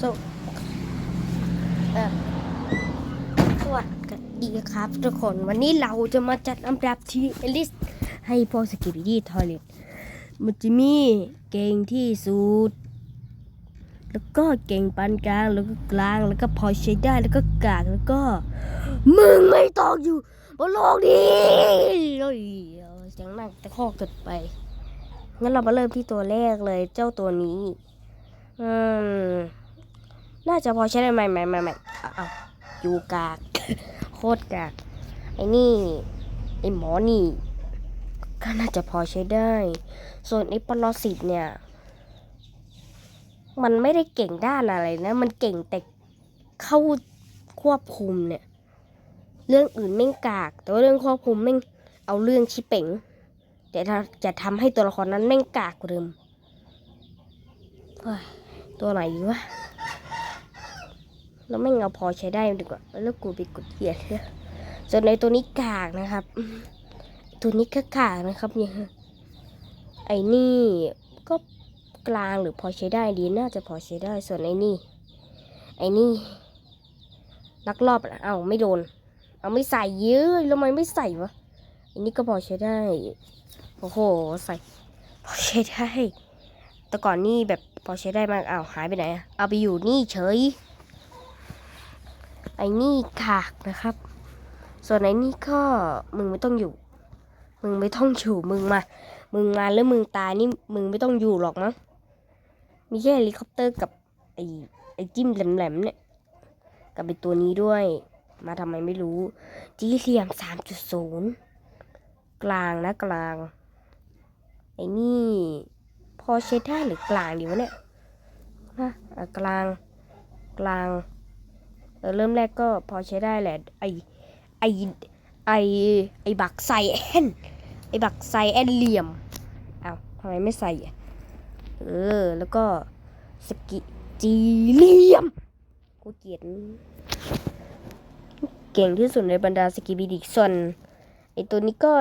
สวเอ่อสวัสดีครับทุกคนวันนี้เราจะมาจัดอันดับทีลิสให้พวกสกิปปี้ทอยเลตมันจะมีเก่งที่สุด แล้วก็เก่งปานกลางแล้วก็กลางแล้วก็พอใช้ได้แล้วก็กากแล้วก็ มึงไม่ต้องอยู่บนโลกนี้เฮ้ยเสียงนั่งตะคอกเกิดไปงั้นเรามาเริ่มที่ตัวแรกเลยเจ้าตัวนี้ อืม น่าจะพอใช้ได้ไหมไม่ไม่ไม่เอาเอายูกาก โคตรกาก ไอ้นี่ ไอ้หมอนี่ ก็น่าจะพอใช้ได้ ส่วนไอ้ปรสิตเนี่ย มันไม่ได้เก่งด้านอะไรนะ มันเก่งแต่เข้าควบคุมเนี่ย เรื่องอื่นแม่งกาก แต่ว่าเรื่องควบคุมแม่งเอาเรื่องชิเป๋งแต่ถ้าจะทำให้ตัวละครนั้นแม่งกากกว่าเดิมเฮ้ยตัวไหนวะ แล้วไม่เอาพอใช้ได้ดีกว่า แล้วกูไปกดเหยียดเนี่ยส่วนในตัวนี้กากนะครับ ตัวนี้ก็กากนะครับเนี่ยไอ้นี่ก็กลางหรือพอใช้ได้ดีน่าจะพอใช้ได้ส่วนไอ้นี่ ไอ้นี่ลักลอบอะเอาไม่โดน เอาไม่ใส่เยอะแล้วทำไมไม่ใส่วะอันนี้ก็พอใช้ได้ โอ้โหใส่พอใช้ได้ แต่ก่อนนี่แบบพอใช้ได้มากอ้าวหายไปไหนอะเอาไปอยู่นี่เฉย ไอ้นี่ขากนะครับ ส่วนไอ้นี่ก็มึงไม่ต้องอยู่ มึงไม่ต้องอยู่มึงมา มึงมาแล้วมึงตายนี่มึงไม่ต้องอยู่หรอกมั้งมีแค่เฮลิคอปเตอร์กับไอ้ไอ้จิ้มแหลมๆเนี่ยกับไอ้ตัวนี้ด้วย มาทำไมไม่รู้จีเซียมสามจุดศูนย์กลางนะกลาง ไอ้นี่ พอใช้ได้หรือกลางดีวะเนี่ยนะกลางกลาง เออเริ่มแรกก็พอใช้ได้แหละ ไอไอไอไอบักไซแอนไอบักไซแอนเหลี่ยมอ้าวทำไมไม่ใส่อะเออ แล้วก็สกิจีเหลี่ยมกูเกียดเก่งที่สุดในบรรดาสกิบิดิกส่วนไอตัวนี้ก็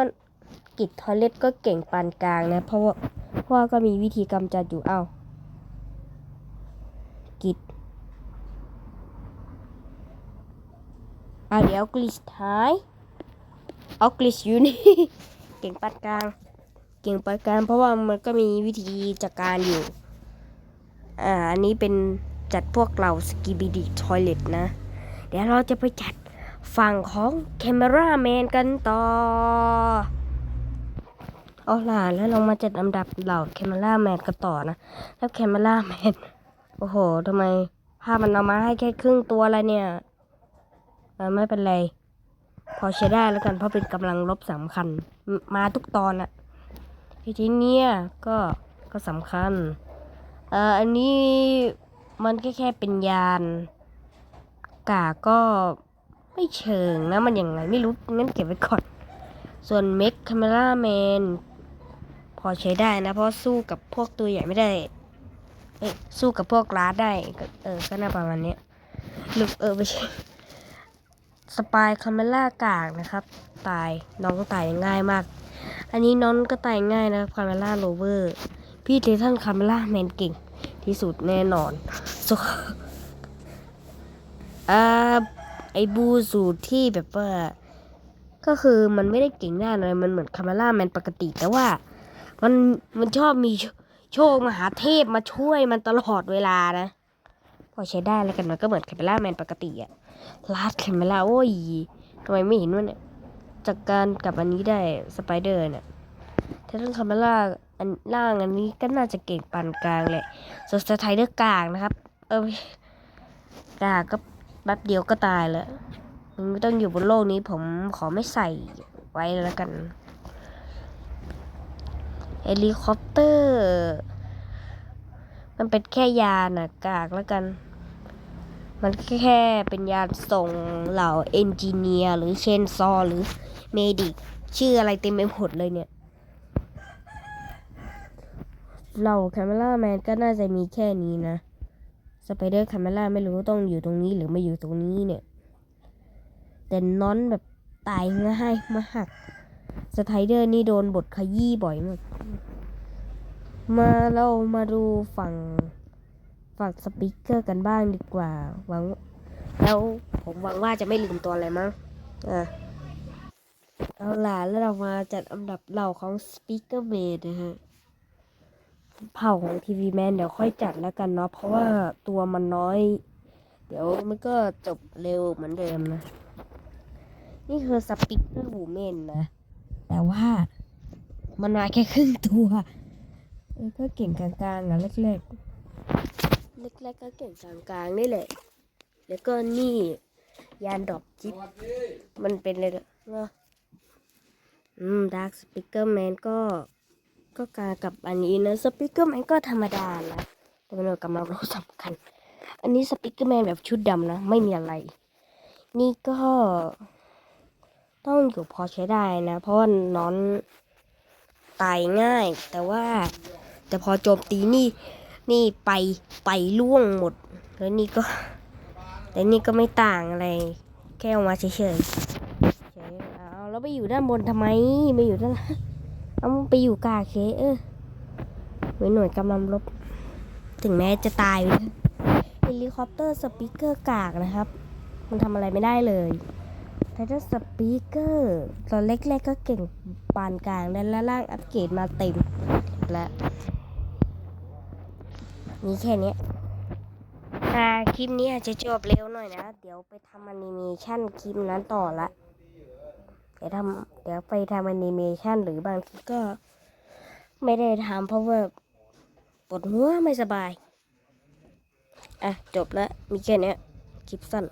กิดทอเล็ตก็เก่งปานกลางนะ เพราะว่าเพราะว่าก็มีวิธีกำจัดอยู่เอ้ากิด อะเดี๋ยวกลิชท้ายเอากลิชอยู่นี่เก่งปานกลางเก่งปานกลางเพราะว่ามันก็มีวิธีจัดการอยู่อ่าอันนี้เป็นจัดพวกเราสกีบิดีทอยเล็ตนะ เดี๋ยวเราจะไปจัดฝั่งของแคมราแมนกันต่อเอาล่ะแล้วเรามาจัดอันดับเหล่าแคมราแมนกันต่อนะแล้วแคมราแมนโอ้โหทำไมภาพมันเอามาให้แค่ครึ่งตัวแล้วเนี่ย ไม่เป็นไร พอใช้ได้แล้วกัน เพราะเป็นกำลังลบสำคัญ มาทุกตอนอะทีเนี้ยก็ก็สำคัญเอ่ออันนี้มันแค่แค่เป็นยาน กาก็ไม่เชิงนะ มันยังไงไม่รู้ งั้นเก็บไว้ก่อน ส่วนเม็กคาเมล่าแมนพอใช้ได้นะ เพราะสู้กับพวกตัวใหญ่ไม่ได้เอ้ยสู้กับพวกร้าได้ก็เออ ก็น่าประมาณนี้ยหรือเออไม่ใช่ สปายคาเมล่ากากนะครับ ตายน้องตายง่ายมาก อันนี้น้องก็ตายง่ายนะครับคาเมล่าโรเวอร์พี่เททันคาเมล่าแมนเก่งที่สุดแน่นอนสุอ่าไอบูสูตรที่แบบว่า ก็คือมันไม่ได้เก่งด้านอะไรมันเหมือนคาเมล่าแมนปกติ แต่ว่า มันมันชอบมีโชคมหาเทพมาช่วยมันตลอดเวลานะ พอใช้ได้แล้วกันมันก็เหมือนแคาเมล่าแมนปกติอะลาดแคมเมล่าโอ้ยทำไมไม่เห็นวะเนี่ยจากการกับอันนี้ได้สไปเดอร์เนี่ยถ้าเรื่องแคาเมล่าอันล่างอันนี้ก็น่าจะเก่งปานกลางแหละส่วนสไตเดอร์กลางนะครับ เออกลางก็แป๊บเดียวก็ตายแล้วมึงไม่ต้องอยู่บนโลกนี้ผมขอไม่ใส่ไว้แล้วกันเฮลิคอปเตอร์ มันเป็นแค่ยานอะกากแล้วกัน มันแค่เป็นยานส่งเหล่าเอนจิเนียร์หรือเชนซอหรือเมดิกชื่ออะไรเต็มไปหมดเลยเนี่ยเหล่าแคมเมล่าแมนก็น่าจะมีแค่นี้นะสไปเดอร์แคมเมล่าไม่รู้ต้องอยู่ตรงนี้หรือไม่อยู่ตรงนี้เนี่ย แต่นอนแบบตายง่ายมากสไตเดอร์นี่โดนบทขยี้บ่อยมาก มาเรามาดูฝั่งฝั่งสปีกเกอร์กันบ้างดีกว่าหวังแล้วผมหวังว่าจะไม่ลืมตัวอะไรมั้งอะเอาล่ะแล้วเรามาจัดอันดับเหล่าของสปีกเกอร์เมดนะฮะเผ่าของทีวีแมนเดี๋ยวค่อยจัดแล้วกันเนาะเพราะว่าตัวมันน้อย เดี๋ยวมันก็จบเร็วเหมือนเดิมนะ นี่คือสปิเกอร์หูเมนนะ แต่ว่ามันมาแค่ครึ่งตัว เออก็เก่งกลางๆอะเล็กๆเล็กๆก็เก่งกลางๆนี่แหละ แล้วก็นี่ยานดอปจิ๊บมันเป็นเลยเนาะอืมดาร์คสปิเกอร์แมนก็ก็กากับอันนี้นะสปิเกอร์แมนก็ธรรมดานะแต่เป็นกำลังรู้สำคัญ อันนี้สปิเกอร์แมนแบบชุดดำนะ ไม่มีอะไร นี่ก็ ต้องอยู่พอใช้ได้นะ เพราะว่านอนตายง่าย แต่ว่า แต่พอโจมตีนี่นี่ไปไปล่วงหมด แล้วนี่ก็ แต่นี่ก็ไม่ต่างอะไร แค่ออกมาเฉยๆเฉยเอาแล้วไปอยู่ด้านบนทำไมไม่อยู่ด้านล่างเอาไปอยู่กาเคเออไว้หน่วยกำลังรบถึงแม้จะตายเฮลิคอปเตอร์สปีกเกอร์กากนะครับ มันทำอะไรไม่ได้เลยไททันสปีกเกอร์ตอนเล็กๆก็เก่งปานกลางและล่างอัปเกรดมาเต็มและ มีแค่นี้อ่าคลิปนี้อาจจะจบเร็วหน่อยนะ เดี๋ยวไปทำแอนิเมชันคลิปนั้นต่อละเดี๋ยวทำเดี๋ยวไปทำแอนิเมชันหรือบางทีก็ ไม่ได้ทำเพราะว่าปวดหัวไม่สบาย อะ จบแล้ว มีแค่นี้คลิปสั้น